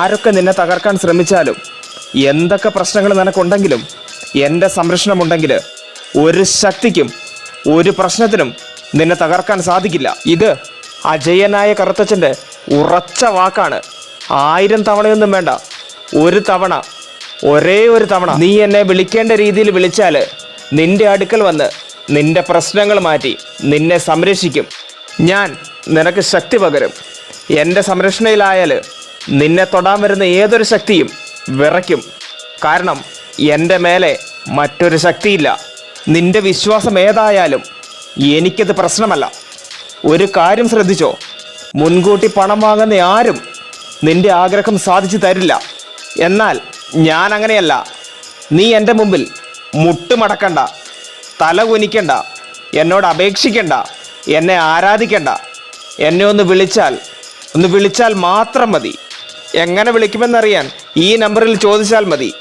ആരൊക്കെ നിന്നെ തകർക്കാൻ ശ്രമിച്ചാലും എന്തൊക്കെ പ്രശ്നങ്ങൾ നിനക്കുണ്ടെങ്കിലും എന്റെ സംരക്ഷണമുണ്ടെങ്കിൽ ഒരു ശക്തിക്കും ഒരു പ്രശ്നത്തിനും നിന്നെ തകർക്കാൻ സാധിക്കില്ല. ഇത് അജയനായ കറുത്തച്ഛന്റെ ഉറച്ച വാക്കാണ്. ആയിരം തവണയൊന്നും വേണ്ട. ഒരു തവണ ഒരേ ഒരു തവണ നീ എന്നെ വിളിക്കേണ്ട രീതിയിൽ വിളിച്ചാൽ നിന്റെ അടുക്കൽ വന്ന് നിന്റെ പ്രശ്നങ്ങൾ മാറ്റി നിന്നെ സംരക്ഷിക്കും. ഞാൻ നിനക്ക് ശക്തി പകരും. എന്റെ സംരക്ഷണയിലായാൽ നിന്നെ തൊടാൻ വരുന്ന ഏതൊരു ശക്തിയും വിറയ്ക്കും. കാരണം എന്റെ മേലെ മറ്റൊരു ശക്തിയില്ല. നിന്റെ വിശ്വാസം ഏതായാലും എനിക്കത് പ്രശ്നമല്ല. ഒരു കാര്യം ശ്രദ്ധിച്ചോ? മുൻകൂട്ടി പണം വാങ്ങുന്ന ആരും നിന്റെ ആഗ്രഹം സാധിച്ചു തരില്ല. എന്നാൽ ഞാൻ അങ്ങനെയല്ല. നീ എന്റെ മുമ്പിൽ മുട്ടുമടക്കണ്ട തല കുനിക്കണ്ട എന്നോട് അപേക്ഷിക്കണ്ട എന്നെ ആരാധിക്കണ്ട. എന്നെ ഒന്ന് വിളിച്ചാൽ ഒന്ന് വിളിച്ചാൽ മാത്രം മതി. എങ്ങനെ വിളിക്കുമെന്നറിയാൻ ഈ നമ്പറിൽ ചോദിച്ചാൽ മതി.